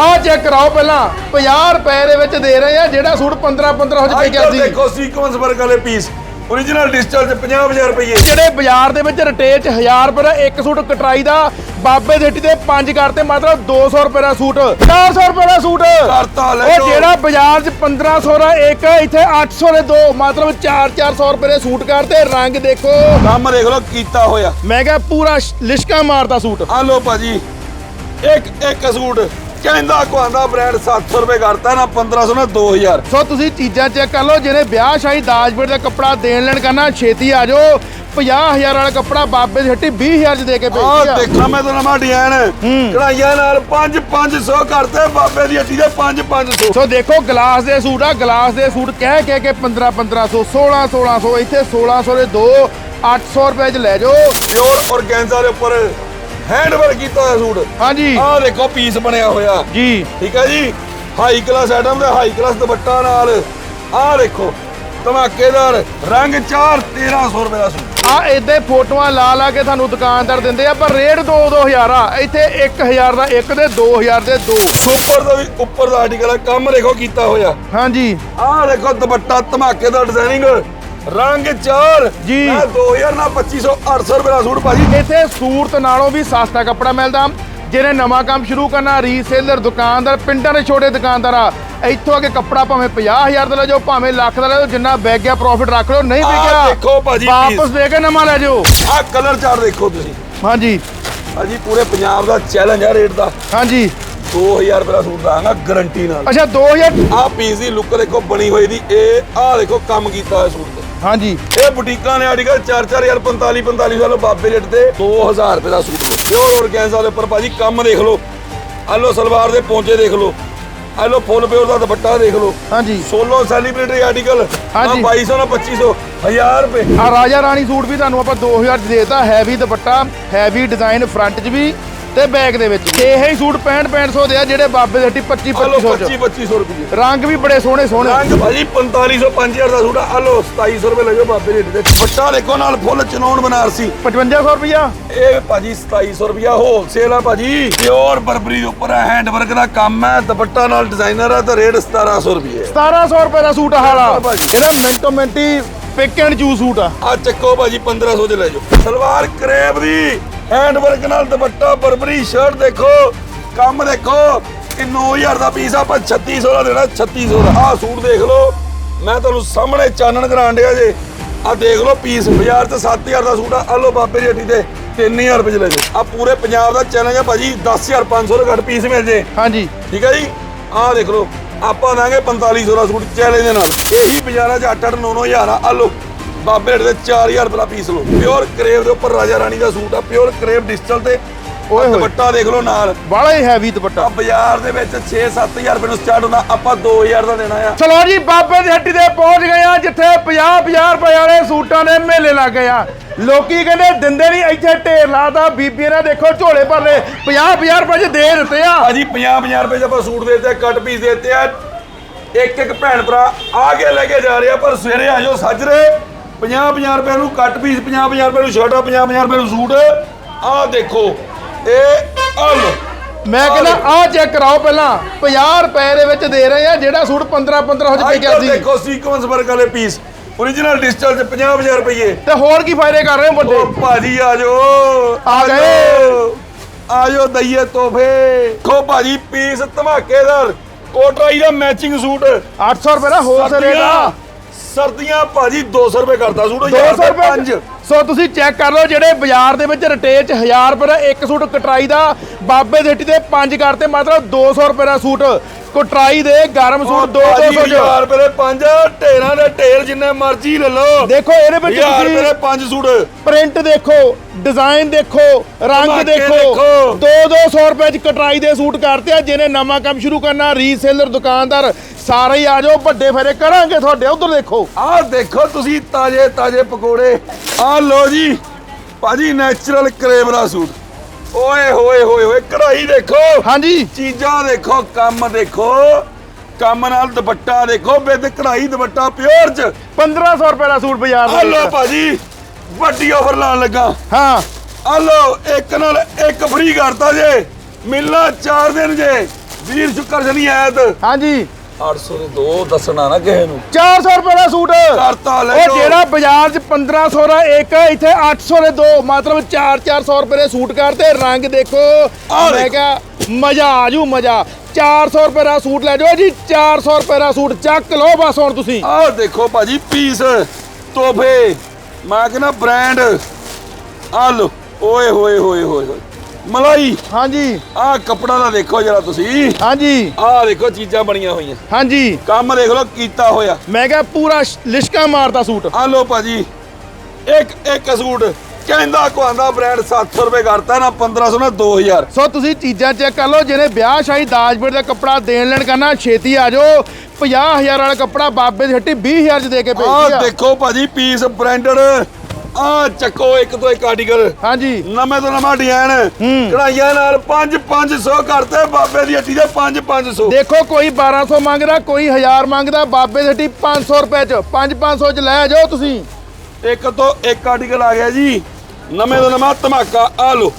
ਆਹ ਚੈੱਕ ਕਰਾਓ ਪਹਿਲਾਂ। 50 ਰੁਪਏ ਦੇ ਵਿੱਚ ਦੇ ਰਹੇ ਆ ਜਿਹੜਾ ਸੂਟ 15 1500 ਚ ਵਿਕਿਆ ਇੱਧਰ ਸੀ। ਦੇਖੋ ਸੀਕੁਐਂਸ ਵਰਕ ਵਾਲੇ ਪੀਸ origignal ਡਿਜੀਟਲ ਚ 50000 ਰੁਪਏ ਜਿਹੜੇ ਬਾਜ਼ਾਰ ਦੇ ਵਿੱਚ ਰਿਟੇਲ ਚ 1000 ਰੁਪਏ ਦਾ ਇੱਕ ਸੂਟ ਕਟਰਾਈ ਦਾ ਬਾਬੇ ਹੱਟੀ ਦੇ ਪੰਜ ਕਰਤੇ ਮਤਲਬ 200 ਰੁਪਏ ਦਾ ਸੂਟ। 400 ਰੁਪਏ ਦਾ ਸੂਟ। ਕਰਤਾ ਲੈ ਉਹ। ਜਿਹੜਾ ਬਾਜ਼ਾਰ ਚ 1500 ਦਾ ਇੱਕ ਇੱਥੇ 800 ਦੇ ਦੋ ਮਤਲਬ 4-400 ਰੁਪਏ ਦੇ ਸੂਟ ਕਰਤੇ ਰੰਗ ਦੇਖੋ। ਕੰਮ ਦੇਖ ਲਓ ਕੀਤਾ ਹੋਇਆ। ਮੈਂ ਕਿਹਾ ਪੂਰਾ ਸ਼- ਲਿਸ਼ਕਾ ਮਾਰਦਾ ਸੂਟ। ਆ ਲੋ ਭਾਜੀ। ਇੱਕ ਇੱਕ ਸੂਟ। ਕਹਿੰਦਾ ਕੁਆਂਦਾ ਬ੍ਰਾਂਡ 700 ਰੁਪਏ ਕਰਤਾ ਨਾ 1500 ਨਾ 2000 ਸੋ ਤੁਸੀਂ ਚੀਜ਼ਾਂ ਚੈੱਕ ਕਰ ਲਓ ਜਿਹਨੇ ਵਿਆਹ ਸ਼ਾਹੀ ਦਾਜਪੁਰ ਦਾ ਕੱਪੜਾ ਦੇਣ ਲੈਣ ਕਰਨਾ ਛੇਤੀ ਆ ਜਾਓ। 50000 ਵਾਲਾ ਕੱਪੜਾ ਬਾਬੇ ਦੀ ਹੱਟੀ 20000 ਚ ਦੇ ਕੇ ਭੇਜੀ ਆ। ਦੇਖਾਂ ਮੈਂ ਤਾਂ ਨਵਾਂ ਡਿਜ਼ਾਈਨ ਕਢਾਈਆਂ ਨਾਲ 5 500 ਕਰਤੇ ਬਾਬੇ ਦੀ ਹੱਟੀ ਦੇ 5 500 ਸੋ। ਦੇਖੋ ਗਲਾਸ ਦੇ ਸੂਟ ਆ ਗਲਾਸ ਦੇ ਸੂਟ ਕਹਿ ਕਹਿ ਕੇ 15 1500 16 1600 ਇੱਥੇ 1600 ਦੇ ਦੋ 800 ਰੁਪਏ ਚ ਲੈ ਜਾਓ। ਪਿਓਰ ਔਰਗੈਂਜ਼ਾ ਦੇ ਉੱਪਰ ਹੈਂਡ ਵਰਕ ਕੀਤਾ ਹੋਇਆ ਸੂਟ। ਹਾਂਜੀ। ਆਹ ਦੇਖੋ ਪੀਸ ਬਣਿਆ ਹੋਇਆ। ਜੀ। ਠੀਕ ਹੈ ਜੀ? ਹਾਈ ਕਲਾਸ ਆਈਟਮ ਦੇ ਹਾਈ ਕਲਾਸ ਦੁਪੱਟਾ ਨਾਲ। ਆਹ ਦੇਖੋ ਧਮਾਕੇਦਾਰ ਰੰਗ 4 1300 ਰੁਪਏ ਦਾ ਸੂਟ। ਆ ਇਦਾਂ ਫੋਟੋਆਂ ਲਾ ਲਾ ਕੇ ਤੁਹਾਨੂੰ ਦੁਕਾਨਦਾਰ ਦਿੰਦੇ ਆ ਪਰ ਰੇਟ 2 2000 ਆ। ਇੱਥੇ 1000 ਦਾ ਇੱਕ ਦੇ 2000 ਦੇ ਦੋ। ਸੁਪਰ ਦਾ ਵੀ ਉੱਪਰ ਦਾ ਆਰਟੀਕਲ ਹੈ ਕੰਮ ਦੇਖੋ ਕੀਤਾ ਹੋਇਆ। ਹਾਂਜੀ। ਆਹ ਦੇਖੋ ਦੁਪੱਟਾ ਧਮਾਕੇਦਾਰ ਡਿਜ਼ਾਈਨਿੰਗ ਰੰਗ 4 ਜੀ। ਮੈਂ 2000 ਨਾਲ 2500 800 ਰੁਪਏ ਦਾ ਸੂਟ ਭਾਜੀ ਇੱਥੇ ਸੂਰਤ ਨਾਲੋਂ ਵੀ ਸਸਤਾ ਕੱਪੜਾ ਮਿਲਦਾ। ਜਿਹਨੇ ਨਵਾਂ ਕੰਮ ਸ਼ੁਰੂ ਕਰਨਾ ਰੀਸੇਲਰ ਦੁਕਾਨਦਾਰ ਪਿੰਡਾਂ ਦੇ ਛੋਟੇ ਦੁਕਾਨਦਾਰ ਆ ਇੱਥੋਂ ਆ ਕੇ ਕੱਪੜਾ ਭਾਵੇਂ 50000 ਦਾ ਲੈ ਜਾਓ ਭਾਵੇਂ ਲੱਖ ਦਾ ਲੈ ਜਾਓ ਜਿੰਨਾ ਵਿਕ ਗਿਆ ਪ੍ਰੋਫਿਟ ਰੱਖ ਲਓ ਨਹੀਂ ਵਿਕਿਆ। ਦੇਖੋ ਭਾਜੀ ਵਾਪਸ। ਦੇ ਕੇ ਨਵਾਂ ਲੈ ਜਾਓ। ਆਹ ਕਲਰ ਚਾਰਟ ਦੇਖੋ ਤੁਸੀਂ। ਹਾਂਜੀ। ਭਾਜੀ ਪੂਰੇ ਪੰਜਾਬ ਦਾ ਚੈਲੰਜ ਹੈ ਰੇਟ ਦਾ। ਹਾਂਜੀ। 2000 ਰੁਪਏ ਦਾ ਸੂਟ ਦਾਂਗਾ ਗਾਰੰਟੀ ਨਾਲ। ਅੱਛਾ 2000 ਆਹ ਪੀਸ ਦੀ ਲੁੱਕ ਦੇਖੋ ਬਣੀ ਹੋਈ ਦੀ। ਇਹ ਆਹ ਦੇਖੋ ਕੰਮ ਕੀਤਾ ਹੋਇਆ ਸੂਟ ਹਾਂਜੀ। ਇਹ ਬੁਟੀਕਾਂ ਨੇ ਆਰਟੀਕਲ 4-4000 45 45 ਵਾਲੋ ਬਾਬੇ ਰੇਟ ਤੇ 2000 ਰੁਪਏ ਦਾ ਸੂਟ ਪਿਓਰ ਔਰਗੈਂਜ਼ਾ ਦੇ ਉੱਪਰ ਭਾਜੀ ਕੰਮ ਦੇਖ ਲਓ। ਆਹ ਲਓ ਸਲਵਾਰ ਦੇ ਪੌਂਚੇ ਦੇਖ ਲਓ। ਆਹ ਲਓ ਫੁੱਲ ਪਿਓਰ ਦਾ ਦੁਪੱਟਾ ਦੇਖ ਲਓ। ਹਾਂਜੀ। ਸੋਲੋ ਸੈਲੀਬ੍ਰਿਟੀ ਆਰਟੀਕਲ ਹਾਂਜੀ। 2200 ਨਾਲ 2500 1000 ਰੁਪਏ। ਆ ਰਾਜਾ ਰਾਣੀ ਸੂਟ ਵੀ ਤੁਹਾਨੂੰ ਆਪਾਂ 2000 ਚ ਦੇਤਾ। Heavy dupatta heavy design front 'ਚ ਵੀ। ਤੇ ਬੈਕ ਦੇ ਵਿੱਚ ਵੀ। ਇਹ ਹੀ ਸੂਟ 65 6500 ਦੇ ਆ ਜਿਹੜੇ ਬਾਬੇ ਦੇ ਹੱਟੀ 25 ਆਹ ਲਓ 2500 ਚ। 25 2500 ਰੁਪਏ ਰੰਗ ਵੀ ਬੜੇ ਸੋਹਣੇ ਸੋਹਣੇ। ਰੰਗ ਭਾਜੀ 4500 5000 ਦਾ ਸੂਟ ਆ। ਆਹ ਲਓ 2700 ਰੁਪਏ ਲੱਗੋ ਬਾਬੇ ਦੇ ਦੁਪੱਟਾ ਦੇਖੋ ਨਾਲ ਫੁੱਲ ਚਨੌਨ ਬਨਾਰਸੀ 5500 ਰੁਪਇਆ ਇਹ ਭਾਜੀ 2700 ਰੁਪਿਆ ਹੋਲਸੇਲ ਆ ਭਾਜੀ। ਪਿਓਰ ਬਰਬਰੀ ਦੇ ਉੱਪਰ ਹੈਂਡ ਵਰਕ ਦਾ ਕੰਮ ਹੈ ਦੁਪੱਟਾ ਨਾਲ ਡਿਜ਼ਾਈਨਰ ਆ ਤੇ ਰੇਟ 1700 ਰੁਪਏ 1700 ਰੁਪਏ ਦਾ ਸੂਟ ਆ ਹਾਲਾ। ਜਿਹੜਾ ਮਿੰਟੋ ਮਿੰਟੀ ਪਿਕ ਐਂਡ ਚੂ ਸੂਟ ਆ। ਆ ਚੱਕੋ ਭਾਜੀ 1500 ਚ ਲੈ ਜਾਓ। ਸਲਵਾਰ ਕਰੇਬ ਦੀ। ਹੈਂਡ ਵਰਕ ਨਾਲ ਦੁਪੱਟਾ ਬਰਬਰੀ ਸ਼ਰਟ ਦੇਖੋ ਕੰਮ ਦੇਖੋ ਕਿ 9000 ਦਾ ਪੀਸ ਆਪਾਂ 3600 ਦਾ ਦੇਣਾ 3600 ਦਾ। ਆ ਸੂਟ ਦੇਖ ਲਓ ਮੈਂ ਤੁਹਾਨੂੰ ਸਾਹਮਣੇ ਚਾਨਣ ਕਰਾਣ ਡਿਆ ਜੇ। ਆ ਦੇਖ ਲਓ ਪੀਸ ਬਾਜ਼ਾਰ ਤੇ 7000 ਦਾ ਸੂਟ ਆ ਆ ਲਓ ਬਾਬੇ ਦੀ ਹੱਟੀ ਤੇ 3000 ਰੁਪਏ ਚ ਲੈ ਜਾਓ। ਆ ਪੂਰੇ ਪੰਜਾਬ ਦਾ ਚੈਲੰਜ ਆ ਭਾਜੀ 10500 ਦਾ ਘੱਟ ਪੀਸ ਮਿਲ ਜੇ। ਹਾਂਜੀ। ਠੀਕ ਹੈ ਜੀ? ਆਹ ਦੇਖ ਲਓ ਆਪਾਂ ਦਾਂਗੇ 4500 ਦਾ ਸੂਟ ਚੈਲੰਜ ਦੇ ਨਾਲ। ਇਹੀ ਬਾਜ਼ਾਰਾਂ 'ਚ 8 8 9 9000 ਆ ਆਹ ਲਓ। ਬਾਬੇ ਰੇਟ ਦੇ 4000 ਰੁਪਏ ਦਾ ਪੀਸ ਲਓ। ਪਿਓਰ ਕਰੇਵ ਦੇ ਉੱਪਰ ਰਾਜਾ ਰਾਣੀ ਦਾ ਸੂਟ ਆ। ਪਿਓਰ ਕਰੇਵ ਡਿਜੀਟਲ ਤੇ। ਓਏ ਹੋਏ। ਦੁਪੱਟਾ ਦੇਖ ਲਓ ਨਾਲ। ਬਾਲਾ ਹੀ ਹੈਵੀ ਦੁਪੱਟਾ। ਆ ਬਾਜ਼ਾਰ ਦੇ ਵਿੱਚ 6-7000 ਰੁਪਏ ਨੂੰ ਸਟਾਰਟ ਹੁੰਦਾ। ਆਪਾਂ 2000 ਦਾ ਦੇਣਾ ਆ। ਚਲੋ ਜੀ ਬਾਬੇ ਦੀ ਹੱਟੀ ਤੇ ਪਹੁੰਚ ਗਏ ਆ ਜਿੱਥੇ 50 50 ਰੁਪਏ ਵਾਲੇ ਸੂਟਾਂ ਦੇ ਮੇਲੇ ਲੱਗ ਗਏ ਆ। ਲੋਕੀ ਕਹਿੰਦੇ ਦਿੰਦੇ ਨਹੀਂ ਇੱਥੇ ਢੇਰ ਲਾਤਾ ਬੀਬੀਆਂ ਨੇ ਦੇਖੋ ਝੋਲੇ ਭਰਲੇ 50 50 ਰੁਪਏ ਚ ਦੇ ਦਿੱਤੇ ਆ। ਭਾਜੀ 50-50 ਰੁਪਏ 'ਚ ਆਪਾਂ ਸੂਟ ਦੇ ਦਿੱਤੇ ਕੱਟ ਪੀਸ ਦੇ ਦਿੱਤੇ ਆ। ਇੱਕ ਇੱਕ ਭੈਣ ਭਰਾ ਆ ਕੇ ਲੈ ਕੇ ਜਾ ਰਹੇ ਪਰ ਸਵੇਰੇ ਆ ਜਾਓ ਸੱਜਰੇ। 50-50 ਰੁਪਏ ਨੂੰ ਕੱਟ ਪੀਸ 50-50 ਰੁਪਏ ਨੂੰ ਸ਼ਰਟ 50-50 ਰੁਪਏ ਨੂੰ ਸੂਟ। ਆਹ ਦੇਖੋ ਇਹ ਆਹ ਮੈਂ ਕਹਿੰਦਾ ਆਹ ਚੈੱਕ ਕਰਾਓ ਪਹਿਲਾਂ। 50 ਰੁਪਏ ਦੇ ਵਿੱਚ ਦੇ ਰਹੇ ਆ ਜਿਹੜਾ ਸੂਟ 15 1500 ਚ ਵਿਕਿਆ ਇੱਧਰ ਸੀ। ਦੇਖੋ ਸੀਕੁਐਂਸ ਵਰਕ ਵਾਲੇ ਪੀਸ origignal ਡਿਜੀਟਲ ਚ 50000 ਰੁਪਏ ਤੇ ਹੋਰ ਕੀ ਫਾਇਦੇ ਕਰ ਰਹੇ ਹੋ ਵੱਡੇ? ਉਹ ਭਾਜੀ ਆ ਜਾਓ। ਆ ਗਏ। ਆ ਜਾਓ ਦਈਏ ਤੋਹਫੇ। ਖੋ ਭਾਜੀ ਪੀਸ ਧਮਾਕੇਦਾਰ। ਕੋਟਰਾਈ ਦਾ ਮੈਚਿੰਗ ਸੂਟ। 800 ਰੁਪਏ ਦਾ ਹੋਲਸੇਲ ਰੇਟ ਆ। ਸਰਦੀਆਂ ਭਾਜੀ 200 ਰੁਪਏ ਕਰਦਾ ਸੂਟ 200 ਰੁਪਏ ਸੋ ਤੁਸੀਂ ਚੈੱਕ ਕਰ ਲਓ ਜਿਹੜੇ ਬਾਜ਼ਾਰ ਦੇ ਵਿੱਚ ਰਿਟੇਲ ਚ 1000 ਰੁਪਏ ਦਾ ਇੱਕ ਸੂਟ ਕਟਰਾਈ ਦਾ ਬਾਬੇ ਦੇ ਹੱਟੀ ਤੇ ਪੰਜ ਕਰਤੇ ਮਤਲਬ 200 ਰੁਪਏ ਦਾ ਸੂਟ ਕਟਰਾਈ ਦੇ ਗਰਮ ਸੂਟ 2 200 ਚ। 1000 ਰੁਪਏ ਦੇ ਪੰਜ ਢੇਰਾਂ ਦੇ ਢੇਰ ਜਿੰਨੇ ਮਰਜ਼ੀ ਲੈ ਲਓ। ਦੇਖੋ ਇਹਦੇ ਵਿੱਚ 1000 ਰੁਪਏ ਦੇ ਤੁਸੀਂ ਪੰਜ ਸੂਟ। ਪ੍ਰਿੰਟ ਦੇਖੋ ਡਿਜ਼ਾਈਨ ਦੇਖੋ ਰੰਗ ਦੇਖੋ। ਦੇਖੋ। 2-200 ਰੁਪਏ ਚ ਕਟਰਾਈ ਦੇ ਸੂਟ ਕਰਤੇ ਆ ਜਿਹਨੇ ਨਵਾਂ ਕੰਮ ਸ਼ੁਰੂ ਕਰਨਾ ਰੀਸੇਲਰ ਦੁਕਾਨਦਾਰ ਸਾਰੇ ਹੀ ਆ ਜਾਓ ਵੱਡੇ ਫੇਰੇ ਕਰਾਂਗੇ ਤੁਹਾਡੇ ਉਧਰ ਦੇਖੋ। ਆਹ ਦੇਖੋ ਤੁਸੀਂ ਤਾਜੇ ਤਾਜੇ ਪਕੌੜੇ। ਆਹ ਲੋ ਜੀ ਭਾਜੀ ਨੈਚੁਰਲ ਕਰੇਵਰਾ ਸੂਟ। ਓਏ ਹੋਏ ਹੋਏ ਹੋਏ ਕਢਾਈ ਦੇਖੋ। ਹਾਂਜੀ। ਚੀਜ਼ਾਂ ਦੇਖੋ ਕੰਮ ਦੇਖੋ ਕੰਮ ਨਾਲ ਦੁਪੱਟਾ ਦੇਖੋ ਵਿਦ ਕਢਾਈ ਦੁਪੱਟਾ ਪਿਓਰ ਚ। 1500 ਰੁਪਏ ਦਾ ਸੂਟ ਬਾਜ਼ਾਰ ਦੇ ਲੋ ਵਿੱਚ ਭਾਜੀ ਵੱਡੀ ਆਫਰ ਲਾਉਣ ਲੱਗਾ। ਹਾਂ। ਆਹ ਲੋ ਇੱਕ ਨਾਲ ਇੱਕ ਫ੍ਰੀ ਕਰਤਾ ਜੇ। ਮਿਲਣਾ 4 ਦਿਨ ਜੇ। ਵੀਰ ਸ਼ੁਕਰ ਜਨੀ ਐਤ। ਹਾਂਜੀ। 800 ਦੇ ਦੋ ਦੱਸਣਾ ਨਾ ਕਿਸੇ ਨੂੰ। 400 ਰੁਪਏ ਦਾ ਸੂਟ। ਕਰਤਾ ਲੈ ਉਹ। ਜਿਹੜਾ ਬਾਜ਼ਾਰ 'ਚ 1500 ਦਾ ਇੱਕ ਇੱਥੇ 800 ਦੇ ਦੋ। ਮਤਲਬ 4-400 ਰੁਪਏ ਦੇ ਸੂਟ ਕਰਦੇ ਰੰਗ ਦੇਖੋ। ਮੈਂ। ਕਿਹਾ ਮਜ਼ਾ ਆ ਜੂ ਮਜ਼ਾ। 400 ਰੁਪਏ ਦਾ ਸੂਟ ਲੈ ਜਾਓ ਜੀ। 400 ਰੁਪਏ ਦਾ ਸੂਟ ਚੱਕ ਲਓ ਬਸ ਹੁਣ ਤੁਸੀਂ। ਆਹ ਦੇਖੋ ਭਾਜੀ ਪੀਸ ਤੋਹਫੇ। ਮੈਂ ਕਹਿੰਦਾ ਬ੍ਰਾਂਡ ਆ ਲੋ ਓਏ ਹੋਏ ਹੋਏ ਹੋਏ ਹੋਏ। ਮਲਾਈ। ਹਾਂਜੀ। ਆਹ ਕੱਪੜਾ ਦਾ ਦੇਖੋ ਜਰਾ ਤੁਸੀਂ। ਹਾਂਜੀ। ਆਹ ਦੇਖੋ ਚੀਜ਼ਾਂ ਬਣੀਆਂ ਹੋਈਆਂ। ਹਾਂਜੀ। ਕੰਮ ਦੇਖ ਲਓ ਕੀਤਾ ਹੋਇਆ। ਮੈਂ ਕਿਹਾ ਪੂਰਾ ਲਿਸ਼ਕਾ ਮਾਰਦਾ ਸੂਟ। ਆ ਲੋ ਭਾਜੀ। ਇੱਕ ਇੱਕ ਸੂਟ। ਕਹਿੰਦਾ ਕੁਆਂਦਾ ਬ੍ਰਾਂਡ 700 ਰੁਪਏ ਕਰਤਾ ਨਾ 1500 ਨਾ 2000 ਸੋ ਤੁਸੀਂ ਚੀਜ਼ਾਂ ਚੈੱਕ ਕਰ ਲਓ ਜਿਹਨੇ ਵਿਆਹ ਸ਼ਾਹੀ ਦਾਜਪੁਰ ਦਾ ਕੱਪੜਾ ਦੇਣ ਲੈਣ ਕਰਨਾ ਛੇਤੀ ਆ ਜਾਓ। 50000 ਵਾਲਾ ਕੱਪੜਾ ਬਾਬੇ ਦੀ ਹੱਟੀ 20000 ਚ ਦੇ ਕੇ ਆਹ ਆ। ਦੇਖੋ ਭਾਜੀ ਪੀਸ ਬ੍ਰਾਂਡਡ ਆਹ ਚੱਕੋ ਇੱਕ ਤੋਂ ਇੱਕ ਆਰਟੀਕਲ ਹਾਂਜੀ। ਨਵੇਂ ਤੋਂ ਨਵਾਂ ਡਿਜ਼ਾਈਨ। ਕਢਾਈਆਂ ਨਾਲ 5 500 ਕਰਤੇ ਬਾਬੇ ਦੀ ਹੱਟੀ ਦੇ 5 500 ਦੇਖੋ ਕੋਈ 1200 ਮੰਗਦਾ ਕੋਈ 1000 ਮੰਗਦਾ ਬਾਬੇ ਦੀ ਹੱਟੀ 500 ਰੁਪਏ ਚ। 5 500 ਚ ਲੈ ਜਾਓ ਤੁਸੀਂ। ਇੱਕ ਤੋਂ ਇੱਕ ਆਰਟੀਕਲ ਆ ਗਿਆ ਜੀ। ਨਵੇਂ ਤੋਂ ਨਵਾਂ ਧਮਾਕਾ ਆ ਲੋ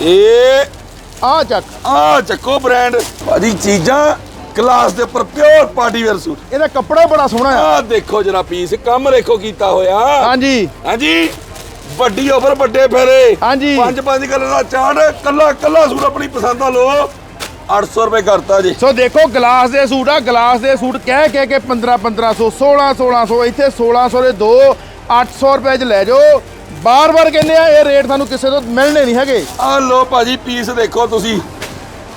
ਇਹ ਆ ਚੱਕ। ਆ ਚੱਕੋ ਬ੍ਰਾਂਡ ਭਾਜੀ ਚੀਜ਼ਾਂ ਕਲਾਸ ਦੇ ਉੱਪਰ ਪਿਓਰ ਪਾਰਟੀ ਵੇਅਰ ਸੂਟ ਇਹਦਾ ਕੱਪੜਾ ਬੜਾ ਸੋਹਣਾ ਆ। ਆ ਦੇਖੋ ਜਰਾ ਪੀਸ ਕੰਮ ਦੇਖੋ ਕੀਤਾ ਹੋਇਆ। ਹਾਂਜੀ। ਹਾਂਜੀ। ਵੱਡੀ ਓਵਰ ਵੱਡੇ ਫੇਰੇ। ਹਾਂਜੀ। ਪੰਜ ਪੰਜ ਕਲਰ ਦਾ ਚਾਰਟ ਕੱਲਾ ਕੱਲਾ ਸੂਟ ਆਪਣੀ ਪਸੰਦ ਦਾ ਲੋ 800 ਰੁਪਏ ਕਰਤਾ ਜੀ। ਸੋ ਦੇਖੋ ਗਲਾਸ ਦੇ ਸੂਟ ਆ ਗਲਾਸ ਦੇ ਸੂਟ ਕਹਿ ਕਹਿ ਕੇ 15 1500 16 1600 ਇੱਥੇ 1600 ਦੇ ਦੋ 800 ਰੁਪਏ ਚ ਲੈ ਜਾਓ। ਬਾਰ-ਬਾਰ ਕਹਿੰਦੇ ਆ ਇਹ ਰੇਟ ਸਾਨੂੰ ਕਿਸੇ ਤੋਂ ਮਿਲਣੇ ਨਹੀਂ ਹੈਗੇ। ਆ ਲੋ ਭਾਜੀ ਪੀਸ ਦੇਖੋ ਤੁਸੀਂ।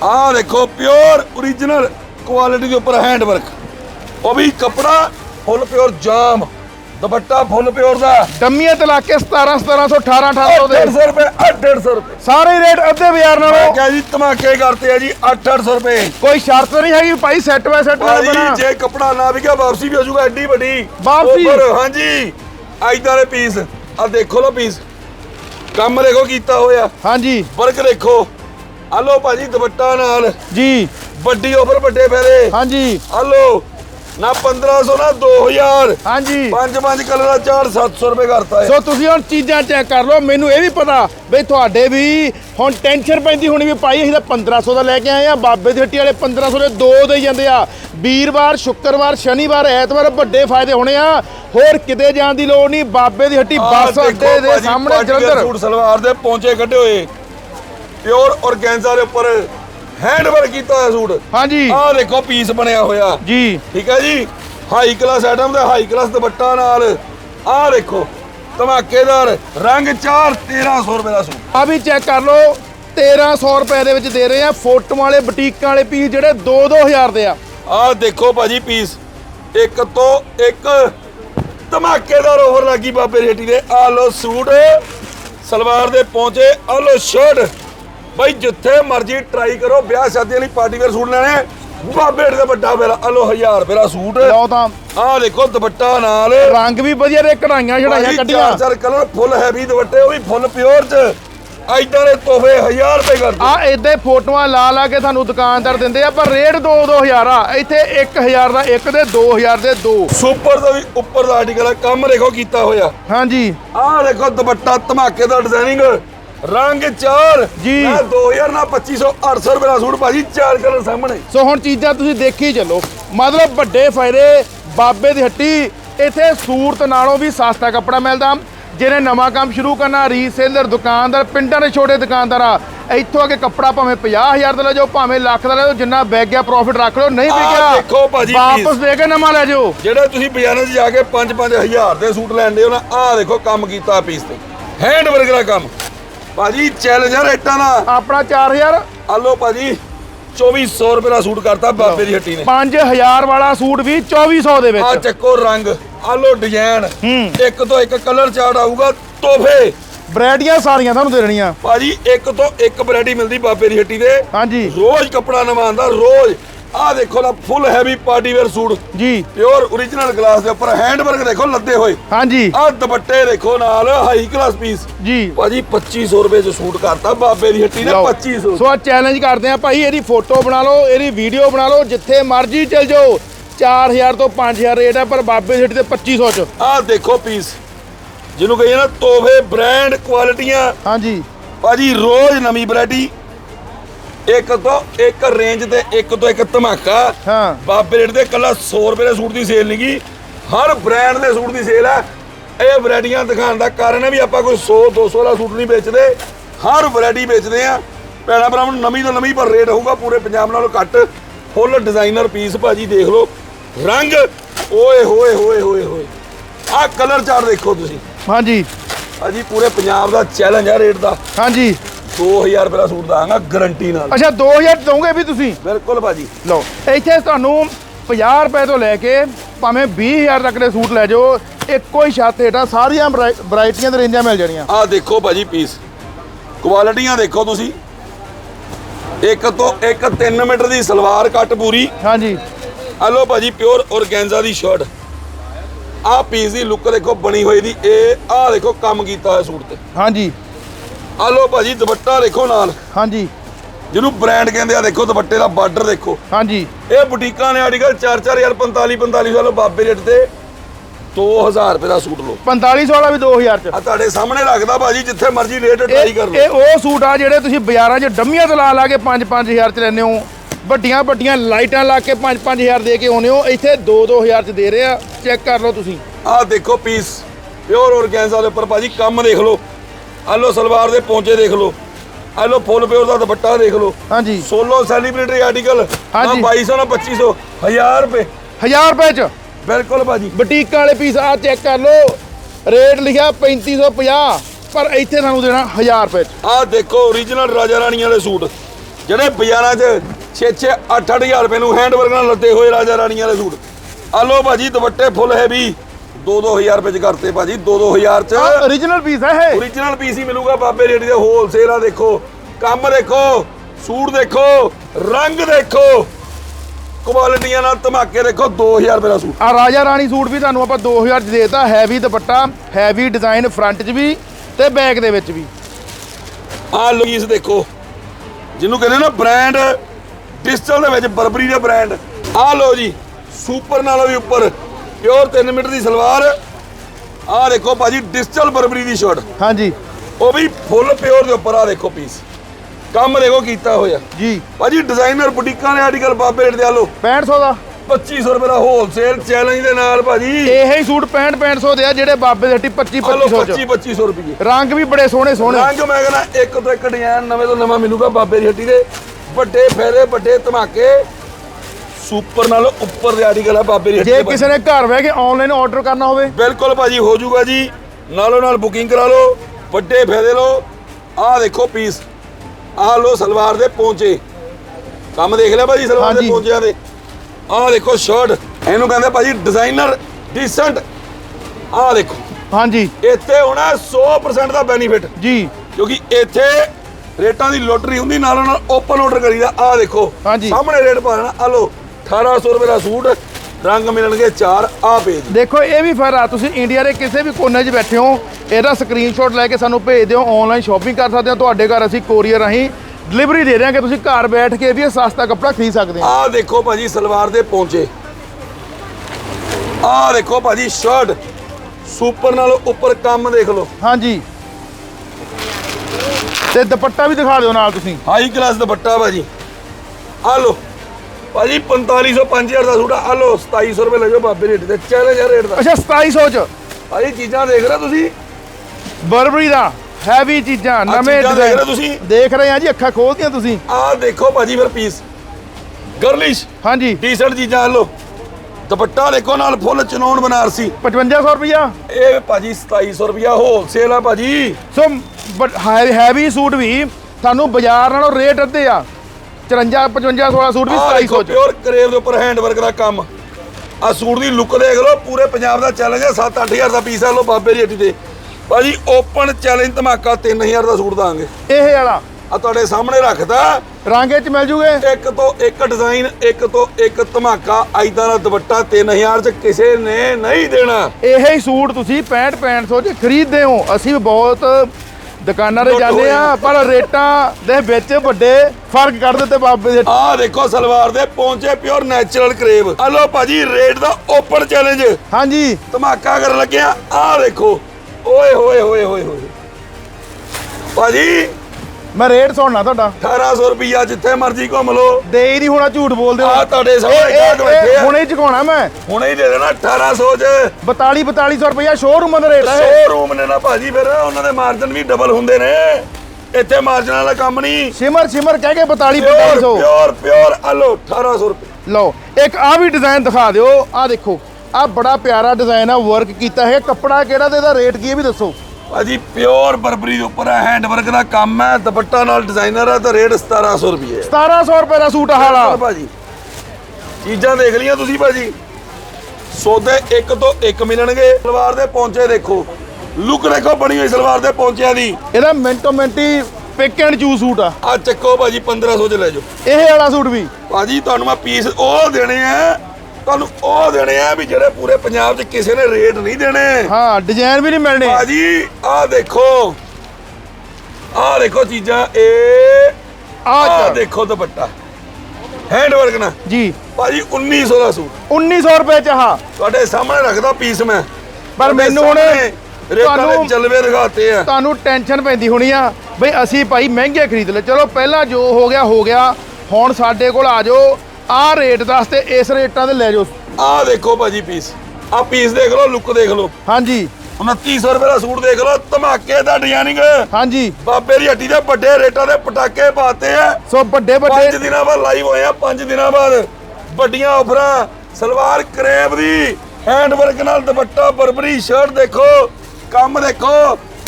ਆ ਦੇਖੋ ਪਿਓਰ origignal ਕੁਆਲਿਟੀ ਦੇ ਉੱਪਰ ਹੈਂਡ ਵਰਕ ਉਹ ਵੀ ਕਪੜਾ ਫੁੱਲ ਪਿਓਰ ਜਾਮ ਦੁਪੱਟਾ ਫੁੱਲ ਪਿਓਰ ਦਾ। ਡੰਮੀਆਂ ਤਲਾਕੇ 17 1700 18 1800 ਦੇ। 150 ਰੁਪਏ 850 ਰੁਪਏ। ਸਾਰੇ ਰੇਟ ਅੱਧੇ ਬਾਜ਼ਾਰ ਮੈਂ ਨਾਲੋਂ ਕਿਹਾ ਜੀ ਧਮਾਕੇ ਕਰਤੇ ਆ ਜੀ 8-800 ਰੁਪਏ। ਕੋਈ ਸ਼ਰਤ ਨਹੀਂ ਹੈਗੀ ਭਾਈ ਸੈੱਟ ਬਾय ਸੈੱਟ ਨਾਲ ਬਣਾ। ਜੇ ਕਪੜਾ ਨਾ ਵਿਕਿਆ ਵਾਪਸੀ ਵੀ ਹੋ ਜਾਊਗਾ ਐਡੀ ਵੱਡੀ। ਵਾਪਸੀ? ਉੱਪਰ, ਹਾਂਜੀ। ਐਦਾਂ ਦੇ ਪੀਸ ਆ ਦੇਖੋ ਲੋ ਪੀਸ ਕੰਮ ਦੇਖੋ ਕੀਤਾ ਹੋਇਆ। ਹਾਂਜੀ। ਵਰਕ ਦੇਖੋ। ਆ ਲੋ ਭਾਜੀ ਦੁਪੱਟਾ ਨਾਲ। ਜੀ। ਵੱਡੀ ਓਵਰ ਵੱਡੇ ਫੇਰੇ ਹਾਂਜੀ। ਆ ਲੋ ਨਾ 1500 ਨਾ 2000 ਹਾਂਜੀ। ਪੰਜ ਪੰਜ ਕਲਰ ਦਾ ਚਾਰ 700 ਰੁਪਏ ਕਰਤਾ ਹੈ ਸੋ ਤੁਸੀਂ ਹੁਣ ਚੀਜ਼ਾਂ ਚੈੱਕ ਕਰ ਲਓ ਮੈਨੂੰ ਇਹ ਵੀ ਪਤਾ ਬਈ ਤੁਹਾਡੇ ਵੀ ਹੁਣ ਟੈਨਸ਼ਨ ਪੈਂਦੀ ਹੋਣੀ ਵੀ ਭਾਈ ਅਸੀਂ ਤਾਂ 1500 ਦਾ ਲੈ ਕੇ ਆਏ ਆ ਬਾਬੇ ਦੀ ਹੱਟੀ ਵਾਲੇ 1500 ਦੇ ਦੋ ਦੇ ਜਾਂਦੇ ਆ। ਵੀਰਵਾਰ ਸ਼ੁੱਕਰਵਾਰ ਸ਼ਨੀਵਾਰ ਐਤਵਾਰ ਵੱਡੇ ਫਾਇਦੇ ਹੋਣੇ ਆ। ਹੋਰ ਕਿਤੇ ਜਾਣ ਦੀ ਲੋੜ ਨਹੀਂ ਬਾਬੇ ਦੀ ਹੱਟੀ ਬੱਸ ਅੱਡੇ ਦੇ ਸਾਹਮਣੇ ਜਲੰਧਰ। ਸੂਟ ਸਲਵਾਰ ਦੇ ਪੌਂਚੇ ਕੱਢੇ ਹੋਏ। ਪਿਓਰ ਔਰਗੈਂਜ਼ਾ ਦੇ ਉੱਪਰ ਹੈਂਡ ਵਰਕ ਕੀਤਾ ਹੋਇਆ ਸੂਟ। ਹਾਂਜੀ। ਆਹ ਦੇਖੋ ਪੀਸ ਬਣਿਆ ਹੋਇਆ। ਜੀ। ਠੀਕ ਹੈ ਜੀ? ਹਾਈ ਕਲਾਸ ਆਈਟਮ ਦਾ ਹਾਈ ਕਲਾਸ ਦੁਪੱਟਾ ਨਾਲ। ਆਹ ਦੇਖੋ ਧਮਾਕੇਦਾਰ ਰੰਗ 4 1300 ਰੁਪਏ ਦਾ ਸੂਟ। ਆ ਵੀ ਚੈੱਕ ਕਰ ਲਓ 1300 ਰੁਪਏ ਦੇ ਵਿੱਚ ਦੇ ਰਹੇ ਆ ਫੋਟੋਆਂ ਵਾਲੇ ਬੁਟੀਕਾਂ ਵਾਲੇ ਪੀਸ ਜਿਹੜੇ 2-2000 ਦੇ ਆ। ਆਹ ਦੇਖੋ ਭਾਜੀ ਪੀਸ ਇੱਕ ਤੋਂ ਇੱਕ ਧਮਾਕੇਦਾਰ ਓਵਰ ਲੱਗੀ ਬਾਬੇ ਰੇਟੀ ਦੇ। ਆਹ ਲੋ ਸੂਟ। ਸਲਵਾਰ ਦੇ ਪਹੁੰਚੇ ਆਹ ਲੋ ਸ਼ਰਟ ਬਾਈ ਜਿੱਥੇ ਮਰਜ਼ੀ ਟਰਾਈ ਕਰੋ ਵਿਆਹ ਸ਼ਾਦੀ ਲਈ ਪਾਰਟੀ ਵੇਅਰ ਸੂਟ ਲੈਣੇ ਬਾਬੇ ਦਾ ਵੱਡਾ ਮੇਰਾ ਆਹ ਲੋ 1000 ਰੁਪਏ ਦਾ ਸੂਟ। ਲਓ ਤਾਂ। ਆਹ ਦੇਖੋ ਦੁਪੱਟਾ ਨਾਲ। ਰੰਗ ਵੀ ਵਧੀਆ ਤੇ ਕਢਾਈਆਂ ਛੜਾਈਆਂ ਕੱਢੀਆਂ। ਚਾਰ ਚਾਰ ਕਲਰ ਫੁੱਲ ਹੈਵੀ ਦੁਪੱਟੇ ਉਹ ਵੀ ਫੁੱਲ ਪਿਓਰ ਚ। ਐਦਾਂ ਦੇ ਤੋਹਫੇ 1000 ਰੁਪਏ ਕਰਦੇ। ਆ ਇਦਾਂ ਫੋਟੋਆਂ ਲਾ ਲਾ ਕੇ ਤੁਹਾਨੂੰ ਦੁਕਾਨਦਾਰ ਦਿੰਦੇ ਆ ਪਰ ਰੇਟ 2-2000 ਆ। ਇੱਥੇ 1000 ਦਾ ਇੱਕ ਦੇ 2000 ਦੇ ਦੋ। ਸੁਪਰ ਦਾ ਵੀ ਉੱਪਰ ਦਾ ਆਰਟੀਕਲ ਹੈ ਕੰਮ ਦੇਖੋ ਕੀਤਾ ਹੋਇਆ। ਹਾਂਜੀ। ਆਹ ਦੇਖੋ ਦੁਪੱਟਾ ਧਮਾਕੇ ਦਾ ਡਿਜ਼ਾਈਨਿੰਗ ਰੰਗ ਚਾਰ। ਜੀ। ਨਾ 2000 ਨਾ 2500 800 ਰੁਪਏ ਦਾ ਸੂਟ ਭਾਜੀ ਚਾਰ ਕਲਰ ਸਾਹਮਣੇ। ਸੋ ਹੁਣ ਚੀਜ਼ਾਂ ਤੁਸੀਂ ਦੇਖੀ ਚੱਲੋ। ਮਤਲਬ ਵੱਡੇ ਫਾਇਦੇ ਬਾਬੇ ਦੀ ਹੱਟੀ ਇੱਥੇ ਸੂਰਤ ਨਾਲੋਂ ਵੀ ਸਸਤਾ ਕੱਪੜਾ ਮਿਲਦਾ। ਜਿਹਨੇ ਨਵਾਂ ਕੰਮ ਸ਼ੁਰੂ ਕਰਨਾ ਰੀਸੇਲਰ ਦੁਕਾਨਦਾਰ ਪਿੰਡਾਂ ਦੇ ਛੋਟੇ ਦੁਕਾਨਦਾਰ ਆ ਇੱਥੋਂ ਕੇ ਕੱਪੜਾ ਭਾਵੇਂ 50000 ਦਾ ਲੈ ਜਾਓ ਭਾਵੇਂ ਲੱਖ ਦਾ ਲੈ ਜਾਓ ਜਿੰਨਾ ਬੈਗ ਗਿਆ ਪ੍ਰੋਫਿਟ ਰੱਖ ਲਓ ਨਹੀਂ ਆਹ ਵਿਕਿਆ। ਦੇਖੋ ਭਾਜੀ ਵਾਪਸ piece। ਦੇ ਕੇ ਨਵਾਂ ਲੈ ਜਾਓ। ਜਿਹੜੇ ਤੁਸੀਂ ਬਾਜ਼ਾਰਾਂ 'ਚ ਜਾ ਕੇ 5-5000 ਦੇ ਸੂਟ ਲੈਂਦੇ ਹੋ ਨਾ ਆਹ ਦੇਖੋ ਕੰਮ ਕੀਤਾ ਪੀਸ ਤੇ। ਹੈਂਡ ਵਰਕ ਦਾ ਕੰਮ। ਭਾਜੀ ਚੈਲੰਜਰ ਰੇਟਾਂ ਦਾ। ਆਪਣਾ 4000 ਆ ਲਓ ਭਾਜੀ 2400 ਰੁਪਏ ਦਾ ਸੂਟ ਕਰਤਾ ਬਾਬੇ ਦੀ ਹੱਟੀ ਨੇ। 5000 ਵਾਲਾ ਸੂਟ ਵੀ 2400 ਦੇ ਆ ਵਿੱਚ ਚੱਕੋ ਰੰਗ ਆ ਲਓ ਡਿਜ਼ਾਈਨ। ਇੱਕ ਤੋਂ ਇੱਕ ਕਲਰ ਚਾਰਟ ਆਊਗਾ ਤੋਹਫੇ। ਬ੍ਰੈਡੀਆਂ ਸਾਰੀਆਂ ਤੁਹਾਨੂੰ ਦੇ ਦੇਣੀਆਂ। ਭਾਜੀ ਇੱਕ ਤੋਂ ਇੱਕ ਵੈਰਾਈਟੀ ਮਿਲਦੀ ਬਾਬੇ ਦੀ ਹੱਟੀ ਦੇ। ਹਾਂਜੀ। ਰੋਜ਼ ਕੱਪੜਾ ਨਵਾਂ ਆਉਂਦਾ ਰੋਜ਼। ਆਹ ਦੇਖੋ ਨਾ full heavy party wear suit. ਜੀ। ਪਿਓਰ origignal ਗਲਾਸ ਦੇ ਉੱਪਰ ਹੈਂਡ ਵਰਕ ਦੇਖੋ ਲੱਦੇ ਹੋਏ। ਹਾਂਜੀ। ਆਹ ਦੁਪੱਟੇ ਦੇਖੋ ਨਾਲ ਹਾਈ ਕਲਾਸ ਪੀਸ ਜੀ। ਭਾਜੀ 2500 ਰੁਪਏ ਚ ਸੂਟ ਕਰਤਾ ਬਾਬੇ ਦੀ ਹੱਟੀ ਨੇ ਲਓ। 2500 ਸੋ। ਆ ਚੈਲੰਜ ਕਰਦੇ ਆ ਭਾਈ ਇਹਦੀ ਫੋਟੋ ਬਣਾ ਲਓ ਇਹਦੀ ਵੀਡੀਓ ਬਣਾ ਲਓ ਜਿੱਥੇ ਮਰਜ਼ੀ ਚਲ ਜਾਓ। 4000 ਤੋਂ 5000 ਰੇਟ ਹੈ ਪਰ ਬਾਬੇ ਦੀ ਹੱਟੀ ਤੇ 2500 ਚ। ਆਹ ਦੇਖੋ ਪੀਸ ਜਿਹਨੂੰ ਕਹੀਏ ਨਾ ਤੋਹਫੇ ਬ੍ਰਾਂਡ ਕੁਆਲਿਟੀਆਂ ਹਾਂਜੀ। ਭਾਜੀ ਰੋਜ਼ ਨਵੀਂ ਵੈਰਾਈਟੀ ਇੱਕ ਤੋਂ ਇੱਕ ਰੇਂਜ ਤੇ ਇੱਕ ਤੋਂ ਇੱਕ ਧਮਾਕਾ। ਹਾਂ। ਬਾਬੇ ਰੇਟ ਦੇ ਕੱਲਾ 100 ਰੁਪਏ ਦੇ ਸੂਟ ਦੀ ਸੇਲ ਨਹੀਂ ਗੀ ਹਰ ਬ੍ਰਾਂਡ ਦੇ ਸੂਟ ਦੀ ਸੇਲ ਹੈ ਇਹ ਵੈਰਾਈਟੀਆਂ ਦਿਖਾਉਣ ਦਾ ਕਾਰਨ ਹੈ ਵੀ ਆਪਾਂ ਕੋਈ 100 200 ਵਾਲਾ ਸੂਟ ਨਹੀਂ ਵੇਚਦੇ। ਹਰ ਵੈਰਾਈਟੀ ਵੇਚਦੇ ਆ। ਭੈਣਾਂ ਭਰਾਵਾਂ ਨੂੰ ਨਵੀਂ ਤੋਂ ਨਵੀਂ ਪਰ ਰੇਟ ਹੋਊਗਾ ਪੂਰੇ ਪੰਜਾਬ ਨਾਲੋਂ ਘੱਟ। ਫੁੱਲ ਡਿਜ਼ਾਈਨਰ ਪੀਸ ਭਾਜੀ ਦੇਖ ਲਓ। ਰੰਗ ਓਏ ਹੋਏ ਹੋਏ ਹੋਏ ਹੋਏ। ਆਹ ਕਲਰ ਚਾਰਟ ਦੇਖੋ ਤੁਸੀਂ। ਹਾਂਜੀ। ਭਾਜੀ ਪੂਰੇ ਪੰਜਾਬ ਦਾ ਚੈਲੰਜ ਹੈ ਰੇਟ ਦਾ। ਹਾਂਜੀ। 2000 ਰੁਪਏ ਦਾ ਸੂਟ ਦਾਂਗਾ ਗਾਰੰਟੀ ਨਾਲ। ਅੱਛਾ 2000 ਦੋਗੇ ਵੀ ਤੁਸੀਂ? ਬਿਲਕੁਲ ਭਾਜੀ। ਲਓ ਇੱਥੇ ਤੁਹਾਨੂੰ 50 ਰੁਪਏ ਤੋਂ ਲੈ ਕੇ ਭਾਵੇਂ 20000 ਤੱਕ ਦੇ ਸੂਟ ਲੈ ਜਾਓ। ਇੱਕੋ ਹੀ ਛੱਤ ਹੇਠਾਂ ਸਾਰੀਆਂ ਵੈਰਾਈਟੀਆਂ ਦੇ ਰੇਂਜਾਂ ਮਿਲ ਜਾਣੀਆਂ। ਆਹ ਦੇਖੋ ਭਾਜੀ ਪੀਸ ਕੁਆਲਿਟੀਆਂ ਦੇਖੋ ਤੁਸੀਂ। ਇੱਕ ਤੋਂ ਇੱਕ 3 ਮੀਟਰ ਦੀ ਸਲਵਾਰ ਕੱਟ ਪੂਰੀ। ਹਾਂਜੀ। ਆ ਲਓ ਭਾਜੀ ਪਿਓਰ ਔਰਗੈਂਜ਼ਾ ਦੀ ਸ਼ਰਟ ਆਹ ਪੀਸ ਦੀ ਲੁੱਕ ਦੇਖੋ ਬਣੀ ਹੋਈ ਦੀ। ਇਹ ਆਹ ਦੇਖੋ ਕੰਮ ਕੀਤਾ ਹੋਇਆ ਸੂਟ ਤੇ। ਹਾਂਜੀ। ਆ ਲਓ ਭਾਜੀ ਦੁਪੱਟਾ ਦੇਖੋ ਨਾਲ। ਹਾਂਜੀ। ਜਿਹਨੂੰ ਬ੍ਰਾਂਡ ਕਹਿੰਦੇ ਆ ਦੇਖੋ ਦੁਪੱਟੇ ਦਾ ਬਾਰਡਰ ਦੇਖੋ। ਹਾਂਜੀ। ਇਹ ਬੁਟੀਕਾਂ ਨੇ ਆਰਟੀਕਲ 4-4000 45 45 ਵਾਲੋ ਬਾਬੇ ਰੇਟ ਤੇ 2000 ਰੁਪਏ ਦਾ ਸੂਟ ਲਓ। 4500 ਵਾਲਾ ਵੀ 2000 ਚ। ਆ ਤੁਹਾਡੇ ਸਾਹਮਣੇ ਰੱਖਦਾ ਭਾਜੀ ਜਿੱਥੇ ਮਰਜ਼ੀ ਰੇਟ ਟਰਾਈ ਕਰ ਲਓ। ਇਹ ਉਹ ਸੂਟ ਆ ਜਿਹੜੇ ਤੁਸੀਂ ਬਾਜ਼ਾਰਾਂ 'ਚ ਡੰਮੀਆਂ ਤੇ ਲਾ ਲਾ ਕੇ 5-5000 ਚ ਲੈਂਦੇ ਹੋ। ਵੱਡੀਆਂ ਵੱਡੀਆਂ ਲਾਈਟਾਂ ਲਾ ਕੇ 5-5000 ਦੇ ਕੇ ਆਉਨੇ ਹੋ। ਇੱਥੇ 2-2000 ਚ ਦੇ ਰਹੇ ਆ। ਚੈੱਕ ਕਰ ਲਓ ਤੁਸੀਂ। ਆਹ ਦੇਖੋ ਪੀਸ ਪਿਓਰ ਔਰਗੈਂਜ਼ਾ ਦੇ ਉੱਪਰ ਭਾਜੀ ਕੰਮ ਦੇਖ ਲਓ। ਆਹ ਲਓ ਸਲਵਾਰ ਦੇ ਪੌਂਚੇ ਦੇਖ ਲਓ। ਆਹ ਲਓ ਫੁੱਲ ਪਿਓਰ ਦਾ ਦੁਪੱਟਾ ਦੇਖ ਲਓ। ਹਾਂਜੀ। ਸੋਲੋ ਸੈਲੀਬ੍ਰਿਟੀ ਆਰਟੀਕਲ ਨਾ ਹਾਂਜੀ। 2200 ਨਾ 2500 1000 ਰੁਪਏ। 1000 ਰੁਪਏ ਚ? ਬਿਲਕੁਲ ਭਾਜੀ। ਬੁਟੀਕਾਂ ਵਾਲੇ ਪੀਸ ਆ ਚੈੱਕ ਕਰ ਲਓ। ਰੇਟ ਲਿਖਿਆ 3550 ਪਰ ਇੱਥੇ ਸਾਨੂੰ ਦੇਣਾ 1000 ਰੁਪਏ ਚ। ਆਹ ਦੇਖੋ ਓਰੀਜਨਲ ਰਾਜਾ ਰਾਣੀਆਂ ਦੇ ਸੂਟ। ਜਿਹੜੇ ਬਾਜ਼ਾਰਾਂ 'ਚ 6-6 8-8000 ਰੁਪਏ ਨੂੰ ਹੈਂਡ ਵਰਕ ਨਾਲ ਲੱਦੇ ਹੋਏ ਰਾਜਾ ਰਾਣੀਆਂ ਦੇ ਸੂਟ। ਆਹ ਲਓ ਭਾਜੀ ਦੁਪੱਟੇ ਫੁੱਲ ਹੈਵੀ 2-2000 ਰੁਪਏ ਚ ਕਰਤੇ ਭਾਜੀ 2-2000 ਚ। origignal ਪੀਸ ਹੈ ਇਹ। ਓਰੀਜਨਲ ਪੀਸ ਹੀ ਮਿਲੂਗਾ ਬਾਬੇ ਰੇਡੀ ਦੇ ਹੋਲਸੇਲ ਆ ਦੇਖੋ। ਕੰਮ ਦੇਖੋ ਸੂਟ ਦੇਖੋ ਰੰਗ ਦੇਖੋ। ਕੁਆਲਿਟੀਆਂ ਨਾਲ ਧਮਾਕੇ ਦੇਖੋ 2000 ਰੁਪਏ ਦਾ ਸੂਟ। ਆ ਰਾਜਾ ਰਾਣੀ ਸੂਟ ਵੀ ਤੁਹਾਨੂੰ ਆਪਾਂ 2000 ਚ ਦੇਤਾ heavy dupatta heavy design front 'ਚ ਵੀ ਤੇ ਬੈਕ ਦੇ ਵਿੱਚ ਵੀ। ਆਹ ਲੁਈਸ ਦੇਖੋ ਜਿਹਨੂੰ ਕਹਿੰਦੇ ਨਾ ਬ੍ਰਾਂਡ ਡਿਜੀਟਲ ਦੇ ਵਿੱਚ ਬਰਬਰੀ ਦੇ ਬ੍ਰਾਂਡ ਆਹ ਲੋ ਜੀ ਸੁਪਰ ਨਾਲੋਂ ਵੀ ਉੱਪਰ ਪਿਓਰ 3 ਮੀਟਰ ਦੀ ਸਲਵਾਰ। ਆਹ ਦੇਖੋ ਭਾਜੀ ਡਿਜੀਟਲ ਬਰਬਰੀ ਦੀ ਸ਼ਰਟ ਹਾਂਜੀ। ਉਹ ਵੀ ਫੁੱਲ ਪਿਓਰ ਦੇ ਉੱਪਰ ਆ ਦੇਖੋ ਪੀਸ ਕੰਮ ਦੇਖੋ ਕੀਤਾ ਹੋਇਆ। ਜੀ। ਭਾਜੀ ਡਿਜ਼ਾਈਨਰ ਬੁਟੀਕਾਂ ਨੇ ਆਰਟੀਕਲ ਬਾਬੇ ਰੇਟ ਦੇ ਆ ਲੋ 6500 ਦਾ। 2500 ਰੁਪਏ ਦਾ ਹੋਲਸੇਲ ਚੈਲੰਜ ਦੇ ਨਾਲ ਭਾਜੀ। ਇਹ ਹੀ ਸੂਟ 65 6500 ਦੇ ਆ ਜਿਹੜੇ ਬਾਬੇ ਦੇ ਹੱਟੀ 25 ਆ ਲੋ 2500 ਚ। 25 2500 ਰੁਪਏ ਰੰਗ ਵੀ ਬੜੇ ਸੋਹਣੇ ਸੋਹਣੇ। ਰੰਗ ਮੈਂ ਕਹਿੰਦਾ ਇੱਕ ਤੋਂ ਇੱਕ ਡਿਜ਼ਾਈਨ ਨਵੇਂ ਤੋਂ ਨਵਾਂ ਮਿਲੂਗਾ ਬਾਬੇ ਦੀ ਹੱਟੀ ਦੇ। ਵੱਡੇ ਫੇਰੇ ਵੱਡੇ ਧਮਾਕੇ। ਸੁਪਰ ਨਾਲੋਂ ਉੱਪਰ ਦੇ ਆਰਟੀਕਲ ਆ ਬਾਬੇ ਦੀ ਜੇ ਕਿਸੇ ਨੇ ਘਰ ਬਹਿ ਕੇ ਆਨਲਾਈਨ ਆਰਡਰ ਕਰਨਾ ਹੋਵੇ। ਬਿਲਕੁਲ ਭਾਜੀ ਹੋ ਜਾਊਗਾ ਜੀ। ਨਾਲੋਂ ਨਾਲ ਬੁਕਿੰਗ ਕਰਾ ਲਓ ਵੱਡੇ ਫਾਇਦੇ ਲਓ। ਆਹ ਦੇਖੋ ਪੀਸ ਆਹ ਲੋ ਸਲਵਾਰ ਦੇ ਪੌਂਚੇ। ਕੰਮ ਦੇਖ ਲਿਆ ਭਾਜੀ ਸਲਵਾਰ ਦੇ। ਪੌਂਚਿਆਂ ਦੇ? ਆਹ ਦੇਖੋ ਸ਼ਰਟ ਇਹਨੂੰ ਕਹਿੰਦੇ ਭਾਜੀ ਡਿਜ਼ਾਈਨਰ ਡੀਸੈਂਟ ਆਹ ਦੇਖੋ। ਹਾਂਜੀ। ਇੱਥੇ ਹੋਣਾ 100% ਦਾ ਬੈਨੀਫਿਟ ਜੀ। ਕਿਉਂਕਿ ਇੱਥੇ ਰੇਟਾਂ ਦੀ ਲੋਟਰੀ ਹੁੰਦੀ ਨਾਲੋਂ ਨਾਲ ਓਪਨ ਆਰਡਰ ਕਰੀਦਾ। ਆਹ ਦੇਖੋ। ਸਾਹਮਣੇ ਰੇਟ ਪਾਣਾ ਆ ਲੋ 1800 ਰੁਪਏ ਦਾ ਸੂਟ ਰੰਗ ਮਿਲਣਗੇ ਚਾਰ ਆ ਪੇਜ ਦੇਖੋ ਇਹ ਵੀ ਫਾਇਦਾ ਤੁਸੀਂ ਇੰਡੀਆ ਦੇ ਕਿਸੇ ਵੀ ਕੋਨੇ 'ਚ ਬੈਠੇ ਹੋ ਇਹਦਾ ਸਕਰੀਨਸ਼ਾਟ ਲੈ ਕੇ ਸਾਨੂੰ ਭੇਜ ਦਿਓ ਆਨਲਾਈਨ ਸ਼ਾਪਿੰਗ ਕਰ ਸਕਦੇ ਹੋ ਤੁਹਾਡੇ ਘਰ ਅਸੀਂ ਕੋਰੀਅਰ ਰਾਹੀਂ ਡਿਲੀਵਰੀ ਦੇ ਰਹੇ ਹਾਂ ਕਿ ਤੁਸੀਂ ਘਰ ਬੈਠ ਕੇ ਵੀ ਇਹ ਸਸਤਾ ਕੱਪੜਾ ਖਰੀਦ ਸਕਦੇ ਹੋ। ਆਹ ਦੇਖੋ ਭਾਜੀ ਸਲਵਾਰ ਦੇ ਪੌਂਚੇ। ਆਹ ਦੇਖੋ ਭਾਜੀ ਸ਼ਰਟ ਸੁਪਰ ਨਾਲੋਂ ਉੱਪਰ ਕੰਮ ਦੇਖ ਲਓ। ਹਾਂਜੀ। ਤੇ ਦੁਪੱਟਾ ਵੀ ਦਿਖਾ ਦਿਓ ਨਾਲ ਤੁਸੀਂ। ਹਾਈ ਕਲਾਸ ਦੁਪੱਟਾ ਭਾਜੀ। ਆ ਲੋ ਭਾਜੀ 4500 5000 ਦਾ ਸੂਟ ਆ। ਲੋ 2700 ਰੁਪਏ ਲੈ ਜਾਓ ਬਾਬੇ ਰੇਟ ਤੇ। ਚੈਲੰਜ ਆ ਰੇਟ ਦਾ। ਅੱਛਾ 2700 ਚ। ਭਾਜੀ ਚੀਜ਼ਾਂ ਦੇਖ ਰਹੇ ਤੁਸੀਂ? ਬਰਬਰੀ ਦਾ ਹੈਵੀ ਚੀਜ਼ਾਂ ਨਵੇਂ ਚੀਜ਼ਾਂ ਦੇਖ ਰਹੇ। ਤੁਸੀਂ? ਦੇਖ ਰਹੇ ਆ ਜੀ ਅੱਖਾਂ ਖੋਲਦੀਆਂ ਤੁਸੀਂ। ਆਹ ਦੇਖੋ ਭਾਜੀ ਫਿਰ ਪੀਸ ਗਰਲਿਸ਼ ਹਾਂਜੀ। ਡੀਸੈਂਟ ਚੀਜ਼ਾਂ ਆ ਲੋ ਦੁਪੱਟਾ ਦੇਖੋ ਨਾਲ ਫੁੱਲ ਚਨੌਨ ਬਨਾਰਸੀ। 5500 ਰੁਪਇਆ ਇਹ ਭਾਜੀ 2700 ਰੁਪਿਆ ਹੋਲਸੇਲ ਆ ਭਾਜੀ। ਸੋ ਹੈਵੀ ਸੂਟ ਵੀ ਤੁਹਾਨੂੰ ਬਾਜ਼ਾਰ ਨਾਲੋਂ ਰੇਟ ਅੱਧੇ ਆ। 54 55 16 ਸੂਟ ਵੀ ਆਹ 2700 ਦੇਖੋ ਚ ਪਿਓਰ ਕਰੇਵ ਦੇ ਉੱਪਰ ਹੈਂਡ ਵਰਕ ਦਾ ਕੰਮ। ਆ ਸੂਟ ਦੀ ਲੁੱਕ ਦੇਖ ਲਓ ਪੂਰੇ ਪੰਜਾਬ ਦਾ ਚੈਲੰਜ ਹੈ 7-8000 ਦਾ ਪੀਸ ਆ ਲੋ ਬਾਬੇ ਦੀ ਹੱਟੀ ਤੇ। ਭਾਜੀ ਓਪਨ ਚੈਲੰਜ ਧਮਾਕਾ 3000 ਦਾ ਸੂਟ ਦਾਂਗੇ। ਇਹ ਵਾਲਾ। ਆ ਤੁਹਾਡੇ ਸਾਹਮਣੇ ਰੱਖਦਾ। ਰਾਂਗੇ ਚ ਮਿਲ ਜੂਗੇ? ਇੱਕ ਤੋਂ ਇੱਕ ਡਿਜ਼ਾਈਨ ਇੱਕ ਤੋਂ ਇੱਕ ਧਮਾਕਾ ਐਦਾਂ ਦਾ ਦੁਪੱਟਾ 3000 ਚ ਕਿਸੇ ਨੇ ਨਹੀਂ ਦੇਣਾ। ਇਹ ਹੀ ਸੂਟ ਤੁਸੀਂ 65 6500 ਚ ਖਰੀਦਦੇ ਹੋ। ਅਸੀਂ ਬਹੁਤ ਦੁਕਾਨਾਂ ਤੇ ਜਾਂਦੇ ਆ। ਪਰ ਰੇਟਾਂ ਦੇ ਵਿੱਚ ਵੱਡੇ ਫ਼ਰਕ ਕੱਢ ਦਿੱਤੇ ਬਾਬੇ ਦੇ। ਆਹ ਦੇਖੋ ਸਲਵਾਰ ਦੇ ਪੌਂਚੇ ਪਿਓਰ ਨੈਚੁਰਲ ਕਰੇਵ ਆ ਲੋ ਭਾਜੀ ਰੇਟ ਦਾ ਓਪਨ ਚੈਲੰਜ ਹਾਂਜੀ। ਧਮਾਕਾ ਕਰਨ ਲੱਗਿਆ ਆਹ ਦੇਖੋ। ਓਏ ਹੋਏ ਹੋਏ ਹੋਏ ਹੋਏ। ਭਾਜੀ ਮੈਂ ਰੇਟ ਸੁਣਨਾ ਤੁਹਾਡਾ। 1800 ਰੁਪਿਆ ਜਿੱਥੇ ਮਰਜ਼ੀ ਘੁੰਮ ਲਓ। ਦੇ ਹੀ ਨਹੀਂ ਹੋਣਾ ਝੂਠ ਬੋਲਦੇ ਹੋ। ਆਹ ਤੁਹਾਡੇ ਸਾਹਮਣੇ ਇਹ- ਬੈਠੇ ਆ। ਹੁਣੇ ਹੀ ਚੁਕਾਉਣਾ ਮੈਂ। ਹੁਣੇ ਹੀ ਦੇ ਦੇਣਾ 1800 ਚ। 42 4200 ਰੁਪਇਆ ਸ਼ੋਰੂਮ ਦਾ ਰੇਟ ਹੈ। ਸ਼ੋਰੂਮ ਨੇ ਨਾ ਭਾਜੀ ਫਿਰ ਉਹਨਾਂ ਦੇ ਮਾਰਜਨ ਵੀ ਡਬਲ ਹੁੰਦੇ ਨੇ। ਇੱਥੇ ਮਾਰਜਨ ਵਾਲਾ ਕੰਮ ਨਹੀਂ। ਸ਼ਿਮਰ ਸ਼ਿਮਰ ਕਹਿ ਕੇ 42 ਪਿਓਰ 4200 ਪਿਓਰ ਪਿਓਰ ਆਲੋ 1800 ਰੁਪਏ। ਲਓ ਇੱਕ ਆ ਵੀ ਡਿਜ਼ਾਈਨ ਦਿਖਾ ਦਿਓ। ਆ ਦੇਖੋ ਆ ਬੜਾ ਪਿਆਰਾ ਡਿਜ਼ਾਈਨ ਆ ਵਰਕ ਕੀਤਾ ਹੈ। ਕੱਪੜਾ ਕਿਹੜਾ ਤੇ ਇਹਦਾ ਰੇਟ ਕੀ ਹੈ ਵੀ ਦੱਸੋ। ਭਾਜੀ ਪਿਓਰ ਬਰਬਰੀ ਦੇ ਉੱਪਰ ਹੈ ਹੈਂਡ ਵਰਕ ਦਾ ਕੰਮ ਹੈ ਦੁਪੱਟਾ ਨਾਲ ਡਿਜ਼ਾਈਨਰ ਹੈ ਤਾਂ ਰੇਟ 1700 ਰੁਪਏ। ਹੈ 1700 ਰੁਪਏ ਦਾ ਸੂਟ ਹਾਲਾ। ਭਾਜੀ। ਚੀਜ਼ਾਂ ਦੇਖ ਲਈਆਂ ਤੁਸੀਂ ਭਾਜੀ। ਸੌਦੇ ਇੱਕ ਤੋਂ ਇੱਕ ਮਿਲਣਗੇ ਸਲਵਾਰ ਦੇ ਪੌਂਚੇ ਦੇਖੋ। ਲੁੱਕ ਦੇਖੋ ਬਣੀ ਹੋਈ ਸਲਵਾਰ ਦੇ ਪੌਂਚਿਆਂ ਦੀ। ਇਹਦਾ ਮਿੰਟੋ ਮਿੰਟੀ ਪਿਕ ਐਂਡ ਚੂ ਸੂਟ ਆ। ਆ ਚੱਕੋ ਭਾਜੀ 1500 ਚ ਲੈ ਜਾਓ। ਇਹ ਵਾਲਾ ਸੂਟ ਵੀ। ਭਾਜੀ ਤੁਹਾਨੂੰ ਮੈਂ ਪੀਸ ਉਹ ਦੇਣੇ ਆ ਤੁਹਾਨੂੰ ਉਹ ਦੇਣੇ ਆ ਵੀ ਜਿਹੜੇ ਪੂਰੇ ਪੰਜਾਬ 'ਚ ਕਿਸੇ ਨੇ ਰੇਟ ਨਹੀਂ ਦੇਣੇ। ਹਾਂ ਡਿਜ਼ਾਈਨ ਵੀ ਨਹੀਂ ਮਿਲਣੇ। ਭਾਜੀ ਆਹ ਦੇਖੋ। ਆਹ ਦੇਖੋ ਚੀਜ਼ਾਂ ਇਹ ਆ ਆਹ ਦੇਖੋ ਦੁਪੱਟਾ। ਹੈਂਡ ਵਰਕ ਨਾ। ਜੀ। ਭਾਜੀ 1900 ਦਾ ਸੂਟ। 1900 ਰੁਪਏ ਚ ਆ ਤੁਹਾਡੇ ਸਾਹਮਣੇ ਰੱਖਦਾ ਪੀਸ ਮੈਂ। ਪਰ ਮੈਨੂੰ ਹੁਣ ਰੇਟਾਂ ਦੇ ਜਲਵੇ ਦਿਖਾਤੇ ਆ। ਤੁਹਾਨੂੰ ਟੈਨਸ਼ਨ ਪੈਂਦੀ ਹੋਣੀ ਆ ਬਈ ਅਸੀਂ ਭਾਈ ਮਹਿੰਗੇ ਖਰੀਦ ਲਏ। ਚਲੋ ਪਹਿਲਾਂ ਜੋ ਹੋ ਗਿਆ ਹੋ ਗਿਆ। ਹੁਣ ਸਾਡੇ ਕੋਲ ਆ ਜਾਓ। ਆਹ ਰੇਟ ਦੱਸ ਤੇ ਇਸ ਰੇਟਾਂ ਦੇ ਲੈ ਜਾਓ। ਆਹ ਦੇਖੋ ਭਾਜੀ ਪੀਸ ਆਹ ਪੀਸ ਦੇਖ ਲਓ ਲੁੱਕ ਦੇਖ ਲਓ। ਹਾਂਜੀ। 2900 ਰੁਪਏ ਦਾ ਸੂਟ ਦੇਖ ਲਓ ਧਮਾਕੇ ਦਾ ਡਿਜ਼ਾਈਨਿੰਗ ਹਾਂਜੀ। ਬਾਬੇ ਦੀ ਹੱਟੀ ਦੇ ਵੱਡੇ ਰੇਟਾਂ ਦੇ ਪਟਾਕੇ ਪਾਤੇ ਆ। ਸੋ ਵੱਡੇ ਵੱਡੇ ਦਿਨਾਂ ਬਾਅਦ ਲਾਈਵ ਹੋਏ ਆ ਪੰਜ ਦਿਨਾਂ ਬਾਅਦ। ਵੱਡੀਆਂ ਆਫਰਾਂ ਸਲਵਾਰ ਕਰੇਬ ਦੀ ਹੈਂਡ ਵਰਕ ਨਾਲ ਦੁਪੱਟਾ ਬਰਬਰੀ ਸ਼ਰਟ ਦੇਖੋ ਕੰਮ ਦੇਖੋ।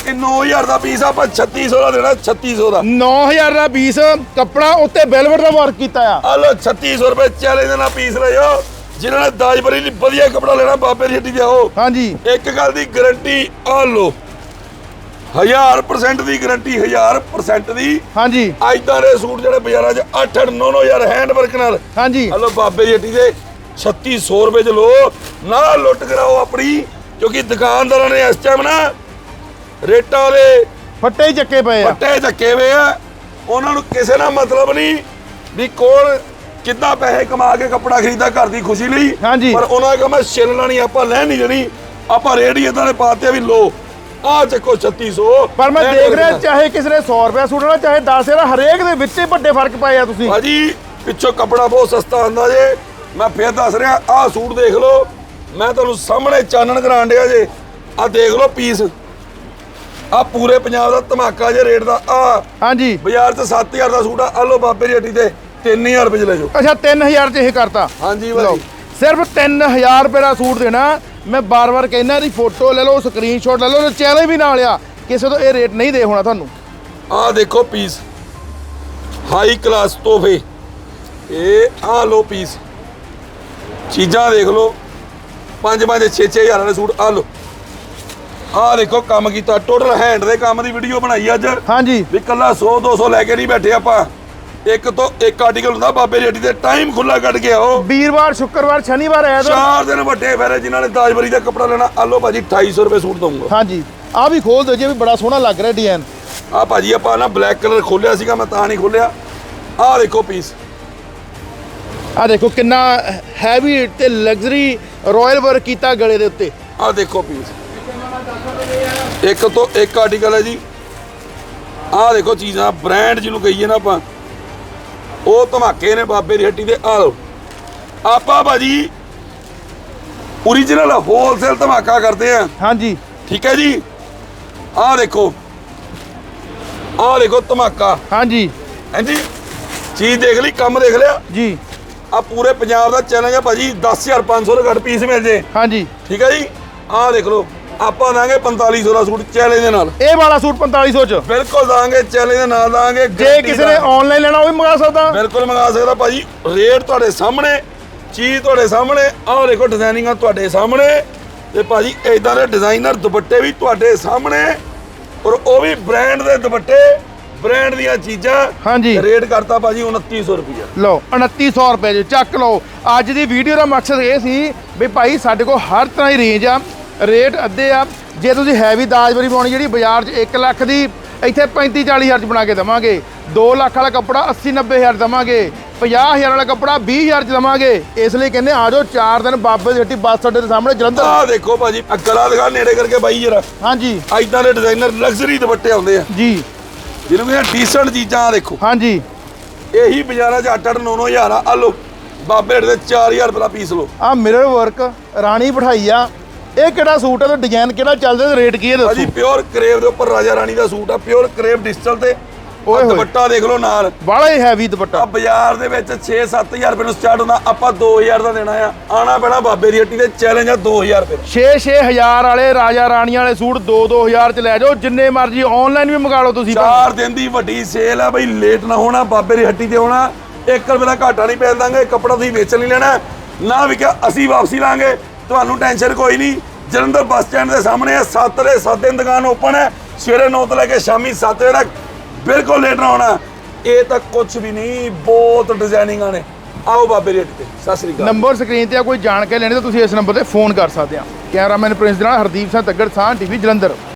ਇਹ 9000 ਦਾ ਪੀਸ ਆ ਆਪਾਂ 3600 ਦਾ ਦੇਣਾ 3600 ਦਾ। 9000 ਦਾ ਪੀਸ ਕੱਪੜਾ ਉੱਤੇ ਵੈਲਵਟ ਦਾ ਵਰਕ ਕੀਤਾ ਆ। ਆ ਲੋ 3600 ਰੁਪਏ ਚੈਲੰਜ ਦੇ ਨਾਲ ਪੀਸ ਲਿਓ ਜਿਨ੍ਹਾਂ ਨੇ ਦਾਜਬਰੀ ਲਈ ਵਧੀਆ ਕੱਪੜਾ ਲੈਣਾ ਬਾਬੇ ਦੀ ਹੱਟੀ ਤੇ ਆਓ ਹਾਂਜੀ। ਇੱਕ ਗੱਲ ਦੀ ਗਾਰੰਟੀ ਆ ਲੋ 1000% ਦੀ ਗਾਰੰਟੀ 1000% ਦੀ। ਹਾਂਜੀ। ਐਦਾਂ ਦੇ ਸੂਟ ਜਿਹੜੇ ਬਾਜ਼ਾਰਾਂ 'ਚ 8 8 9 9000 ਹੈਂਡ ਵਰਕ ਨਾਲ। ਹਾਂਜੀ। ਹਲੋ ਬਾਬੇ ਦੀ ਹੱਟੀ ਦੇ 3600 ਰੁਪਏ ਚ ਲੋ ਨਾ ਲੁੱਟ ਕਰਾਓ ਆਪਣੀ ਕਿਉਂਕਿ ਦੁਕਾਨਦਾਰਾਂ ਨੇ ਇਸ ਟਾਈਮ ਨਾ ਰੇਟਾਂ ਦੇ ਫੱਟੇ ਹੀ ਚੱਕੇ ਪਏ ਆ। ਪੱਟੇ ਧੱਕੇ ਵੇ ਆ। ਉਹਨਾਂ ਨੂੰ ਕਿਸੇ ਨਾਲ ਮਤਲਬ ਨਹੀਂ ਵੀ ਕੋਲ ਕਿੱਦਾਂ ਪੈਸੇ ਕਮਾ ਕੇ ਕੱਪੜਾ ਖਰੀਦਾ ਘਰ ਦੀ ਖੁਸ਼ੀ ਲਈ। ਹਾਂਜੀ। ਪਰ ਉਹਨਾਂ ਦਾ ਕੰਮ ਹੈ ਛਿੱਲਣਾ ਨਹੀਂ ਆਪਾਂ ਲੈਣ ਨਹੀਂ ਜਣੀ ਆਪਾਂ ਹੀ ਇਦਾਂ ਦੇ ਪਾਤੇ ਵੀ ਲੋ ਆ ਚੱਕੋ 3600 ਪਰ ਮੈਂ ਦੇਖ ਰਿਹਾ। ਚਾਹੇ ਕਿਸੇ ਨੇ 100 ਰੁਪਏ ਸੂਟ ਲੈਣਾ ਚਾਹੇ 10 ਇਹਦਾ ਹਰੇਕ ਦੇ ਵਿੱਚ ਹੀ ਵੱਡੇ ਫ਼ਰਕ ਪਏ ਆ ਤੁਸੀਂ। ਭਾਜੀ ਪਿੱਛੋਂ ਕੱਪੜਾ ਬਹੁਤ ਸਸਤਾ ਆਉਂਦਾ ਜੇ। ਮੈਂ ਫੇਰ ਦੱਸ ਰਿਹਾ ਆਹ ਸੂਟ ਦੇਖ ਲਓ। ਮੈਂ ਤੁਹਾਨੂੰ ਸਾਹਮਣੇ ਚਾਨਣ ਕਰਾਣ ਡਿਆ ਜੇ। ਆਹ ਦੇਖ ਲਓ ਪੀਸ। ਆਹ ਪੂਰੇ ਪੰਜਾਬ ਦਾ ਧਮਾਕਾ ਜੇ ਰੇਟ ਦਾ ਆ ਹਾਂਜੀ। ਬਾਜ਼ਾਰ 'ਚ 7000 ਦਾ ਸੂਟ ਆ ਆਹ ਲਓ ਬਾਬੇ ਦੀ ਹੱਟੀ ਤੇ 3000 ਰੁਪਏ ਚ ਲੈ ਜਾਓ। ਅੱਛਾ 3000 ਚ ਇਹ ਕਰਤਾ। ਹਾਂਜੀ ਭਾਜੀ। ਸਿਰਫ 3000 ਰੁਪਏ ਦਾ ਸੂਟ ਦੇਣਾ। ਮੈਂ ਬਾਰ-ਬਾਰ ਕਹਿੰਦਾ ਇਹਦੀ ਫੋਟੋ ਲੈ ਲਓ ਸਕਰੀਨਸ਼ਾਟ ਲੈ ਲਓ ਤੇ ਚੈਲੰਜ ਵੀ ਨਾਲ ਆ। ਕਿਸੇ ਤੋਂ ਇਹ ਰੇਟ ਨਹੀਂ ਦੇ ਹੋਣਾ ਤੁਹਾਨੂੰ। ਆਹ ਦੇਖੋ ਪੀਸ ਹਾਈ ਕਲਾਸ ਤੋਹਫੇ। ਇਹ ਆਹ ਲਓ ਪੀਸ ਚੀਜ਼ਾਂ ਦੇਖ ਲਓ। 5 5 6 6000 ਵਾਲੇ ਸੂਟ ਆਹ ਲਓ। ਆਹ ਦੇਖੋ ਕੰਮ ਕੀਤਾ ਟੋਟਲ ਹੈਂਡ ਦੇ ਕੰਮ ਦੀ ਵੀਡੀਓ ਬਣਾਈ ਅੱਜ। ਹਾਂਜੀ। ਵੀ ਕੱਲਾ 100 200 ਲੈ ਕੇ ਨਹੀਂ ਬੈਠੇ ਆਪਾਂ। ਇੱਕ ਤੋਂ ਇੱਕ ਆਰਟੀਕਲ ਹੁੰਦਾ ਬਾਬੇ ਰੇਡੀ ਤੇ ਟਾਈਮ ਖੁੱਲਾ ਕੱਢ ਕੇ ਆਓ। ਵੀਰਵਾਰ ਸ਼ੁੱਕਰਵਾਰ ਸ਼ਨੀਵਾਰ ਐਤਵਾਰ। ਚਾਰ ਦਿਨ ਵੱਡੇ ਫੇਰੇ ਜਿਨ੍ਹਾਂ ਨੇ ਦਾਜਬਰੀ ਦਾ ਕੱਪੜਾ ਲੈਣਾ ਆਲੋ ਭਾਜੀ 2800 ਰੁਪਏ ਸੂਟ ਦਊਂਗਾ। ਹਾਂਜੀ। ਆ ਵੀ ਖੋਲ ਦਿਓ ਜੀ ਇਹ ਵੀ ਬੜਾ ਸੋਹਣਾ ਲੱਗ ਰਿਹਾ ਡਿਜ਼ਾਈਨ ਆ ਭਾਜੀ ਆਪਾਂ ਨਾ ਬਲੈਕ ਕਲਰ ਖੋਲਿਆ ਸੀਗਾ ਮੈਂ ਤਾਂ ਨਹੀਂ ਖੋਲਿਆ। ਆਹ ਦੇਖੋ ਪੀਸ ਆ ਦੇਖੋ ਕਿੰਨਾ ਹੈਵੀ ਤੇ ਲਗਜ਼ਰੀ ਰਾਇਲ ਵਰਕ ਕੀਤਾ ਗਲੇ ਦੇ ਉੱਤੇ। ਆਹ ਦੇਖੋ ਪੀਸ ਇੱਕ ਤੋਂ ਇੱਕ ਆਰਟੀਕਲ ਹੈ ਜੀ। ਆਹ ਦੇਖੋ ਚੀਜ਼ਾਂ ਬ੍ਰਾਂਡ ਜਿਹਨੂੰ ਕਹੀਏ ਨਾ ਆਪਾਂ। ਉਹ ਧਮਾਕੇ ਨੇ ਬਾਬੇ ਦੀ ਹੱਟੀ ਦੇ। ਆਹ ਲਓ। ਆਪਾਂ ਭਾਜੀ ਓਰੀਜਨਲ ਹੋਲਸੇਲ ਧਮਾਕਾ ਕਰਦੇ ਆ ਹਾਂਜੀ। ਠੀਕ ਹੈ ਜੀ? ਆਹ ਦੇਖੋ। ਆਹ ਦੇਖੋ ਧਮਾਕਾ। ਹਾਂਜੀ। ਹਾਂਜੀ? ਚੀਜ਼ ਦੇਖ ਲਈ ਕੰਮ ਦੇਖ ਲਿਆ? ਜੀ। ਆ ਪੂਰੇ ਪੰਜਾਬ ਦਾ ਚੈਲੰਜ ਹੈ ਭਾਜੀ। 10500 ਦਾ ਘੱਟ ਪੀਸ ਮਿਲ ਜੇ। ਹਾਂਜੀ। ਠੀਕ ਹੈ ਜੀ? ਆਹ ਦੇਖ ਲਓ। ਆਪਾਂ ਦਾਂਗੇ 4500 ਦਾ ਸੂਟ ਚੈਲੰਜ ਦੇ ਨਾਲ। ਇਹ ਵਾਲਾ ਸੂਟ 4500 ਚ। ਬਿਲਕੁਲ ਦਾਂਗੇ ਚੈਲੰਜ ਦੇ ਨਾਲ ਦਾਂਗੇ ਜੇ ਕਿਸੇ ਨੇ। ਆਨਲਾਈਨ ਲੈਣਾ ਉਹ ਵੀ ਮੰਗਾ ਸਕਦਾ। ਬਿਲਕੁਲ ਮੰਗਾ ਸਕਦਾ ਭਾਜੀ। ਰੇਟ ਤੁਹਾਡੇ ਸਾਹਮਣੇ ਚੀਜ਼ ਤੁਹਾਡੇ ਸਾਹਮਣੇ ਆਹ ਦੇਖੋ ਡਿਜ਼ਾਈਨਿੰਗਾਂ ਤੁਹਾਡੇ ਸਾਹਮਣੇ। ਤੇ ਭਾਜੀ ਇਦਾਂ ਦੇ ਡਿਜ਼ਾਈਨਰ ਦੁਪੱਟੇ ਵੀ ਤੁਹਾਡੇ ਸਾਹਮਣੇ। ਔਰ ਉਹ ਵੀ ਬ੍ਰਾਂਡ ਦੇ ਦੁਪੱਟੇ ਬ੍ਰਾਂਡ ਦੀਆਂ ਚੀਜ਼ਾਂ। ਹਾਂਜੀ। ਰੇਟ ਕਰਤਾ ਭਾਜੀ 2900 ਰੁਪਏ ਲਓ 2900 ਰੁਪਏ ਜੀ ਚੱਕ ਲਓ। ਅੱਜ ਦੀ ਵੀਡੀਓ ਦਾ ਮਕਸਦ ਇਹ ਸੀ ਵੀ ਭਾਈ ਸਾਡੇ ਕੋਲ ਹਰ ਤਰ੍ਹਾਂ ਦੀ ਰੇਂਜ ਆ। ਰੇਟ ਅੱਧੇ ਆ। ਜੇ ਤੁਸੀਂ ਹੈਵੀ ਦਾਜਵਰੀ ਪਾਉਣੀ ਜਿਹੜੀ ਬਾਜ਼ਾਰ 'ਚ 1 ਲੱਖ ਦੀ ਇੱਥੇ 35 40 ਹਜ਼ਾਰ 'ਚ ਬਣਾ ਕੇ ਦਵਾਂਗੇ। 2 ਲੱਖ ਵਾਲਾ ਕੱਪੜਾ 80 90 ਹਜ਼ਾਰ ਦਵਾਂਗੇ। 50 ਹਜ਼ਾਰ ਵਾਲਾ ਕੱਪੜਾ 20 ਹਜ਼ਾਰ 'ਚ ਦਵਾਂਗੇ। ਇਸ ਲਈ ਕਹਿੰਦੇ ਆ ਜਾਓ 4 ਦਿਨ ਬਾਬੇ ਦੀ ਹੱਟੀ ਬੱਸ ਅੱਡੇ ਦੇ ਸਾਹਮਣੇ ਜਲੰਧਰ। ਆਹ ਦੇਖੋ ਭਾਜੀ ਗਲਾ ਦਿਖਾ ਨੇੜੇ ਕਰਕੇ ਬਾਈ ਜਰਾ। ਹਾਂਜੀ। ਐਦਾਂ ਦੇ ਡਿਜ਼ਾਈਨਰ ਲਗਜ਼ਰੀ ਦੁਪੱਟੇ ਆਉਂਦੇ ਆ। ਜੀ। ਜਿਹਨੂੰ ਕਹਿੰਦੇ ਡੀਸੈਂਟ ਚੀਜ਼ਾਂ ਦੇਖੋ। ਹਾਂਜੀ। ਇਹੀ ਬਾਜ਼ਾਰਾਂ 'ਚ 8-8 9-9000 ਆ। ਆ ਲੋ ਬਾਬੇ ਦੇ 4000 ਰੁਪਏ ਦਾ ਪੀਸ ਲੋ ਆ ਮਿਰਰ ਵਰਕ ਰਾਣੀ ਬਿਠਾਈ ਆ। ਇਹ ਕਿਹੜਾ ਸੂਟ ਹੈ ਤੇ ਡਿਜ਼ਾਈਨ ਕਿਹੜਾ ਚੱਲਦਾ ਤੇ ਰੇਟ ਕੀ ਹੈ ਭਾਜੀ ਦੱਸੋ ਪਿਓਰ ਕਰੇਵ ਦੇ ਉੱਪਰ ਰਾਜਾ ਰਾਣੀ ਦਾ ਸੂਟ ਆ ਪਿਓਰ ਕਰੇਵ ਡਿਜੀਟਲ ਤੇ। ਓਏ ਹੋਏ। ਦੁਪੱਟਾ ਦੇਖ ਲਓ ਨਾਲ। ਬਾਲਾ ਹੀ ਹੈਵੀ ਆ ਦੁਪੱਟਾ ਬਾਜ਼ਾਰ ਦੇ ਵਿੱਚ 6-7000 ਰੁਪਏ ਨੂੰ ਸਟਾਰਟ ਹੁੰਦਾ ਆਪਾਂ 2000 ਦਾ ਦੇਣਾ ਆ। ਆਣਾ ਪੈਣਾ ਬਾਬੇ ਦੀ ਹੱਟੀ ਤੇ ਚੈਲੰਜ ਆ 2000 ਰੁਪਏ। ਦਾ। 6-6000 ਵਾਲੇ ਰਾਜਾ ਰਾਣੀਆਂ ਵਾਲੇ ਸੂਟ 2-2000 ਚ ਲੈ ਜਾਓ ਜਿੰਨੇ ਮਰਜ਼ੀ ਆਨਲਾਈਨ ਵੀ ਮੰਗਾ ਲਓ ਤੁਸੀਂ ਚਾਰ ਦਿਨ ਦੀ ਵੱਡੀ ਸੇਲ ਆ ਬਈ ਲੇਟ ਨਾ ਹੋਣਾ ਬਾਬੇ ਦੀ ਹੱਟੀ ਤੇ ਹੋਣਾ 1 ਰੁਪਏ ਦਾ ਘਾਟਾ ਨਹੀਂ ਪੈਣ ਦਾਂਗੇ ਕੱਪੜਾ ਤੁਸੀਂ ਵੇਚਣ ਨਹੀਂ ਲੈਣਾ। ਨਾ ਵਿਕਿਆ ਅਸੀਂ ਵਾਪਸੀ ਲਾਂਗੇ। ਤੁਹਾਨੂੰ ਟੈਨਸ਼ਨ ਕੋਈ ਨਹੀਂ। ਜਲੰਧਰ ਬੱਸ ਸਟੈਂਡ ਦੇ ਸਾਹਮਣੇ ਹੈ। 7 ਦੇ 7 ਦਿਨ ਦੁਕਾਨ ਓਪਨ ਹੈ। ਸਵੇਰੇ 9 ਤੋਂ ਲੈ ਕੇ ਸ਼ਾਮੀ 7 ਵਜੇ ਤੱਕ ਬਿਲਕੁਲ ਲੇਟ ਨਾ ਹੋਣਾ। ਇਹ ਤਾਂ ਕੁਝ ਵੀ ਨਹੀਂ, ਬਹੁਤ ਡਿਜ਼ਾਈਨਿੰਗਾਂ ਨੇ। ਆਓ ਬਾਬੇ ਰੇਟ ਤੇ ਸਤਿ ਸ੍ਰੀ ਅਕਾਲ। ਨੰਬਰ ਸਕਰੀਨ ਤੇ ਆ, ਕੋਈ ਜਾਣਕਾਰੀ ਲੈਣੀ ਤਾਂ ਤੁਸੀਂ ਇਸ ਨੰਬਰ ਤੇ ਫੋਨ ਕਰ ਸਕਦੇ ਆ। ਕੈਮਰਾਮੈਨ ਪ੍ਰਿੰਸ ਦੇ ਨਾਲ ਹਰਦੀਪ ਸਿੰਘ ਤੱਗੜ ਸਾਹ ਟੀਵੀ, ਜਲੰਧਰ।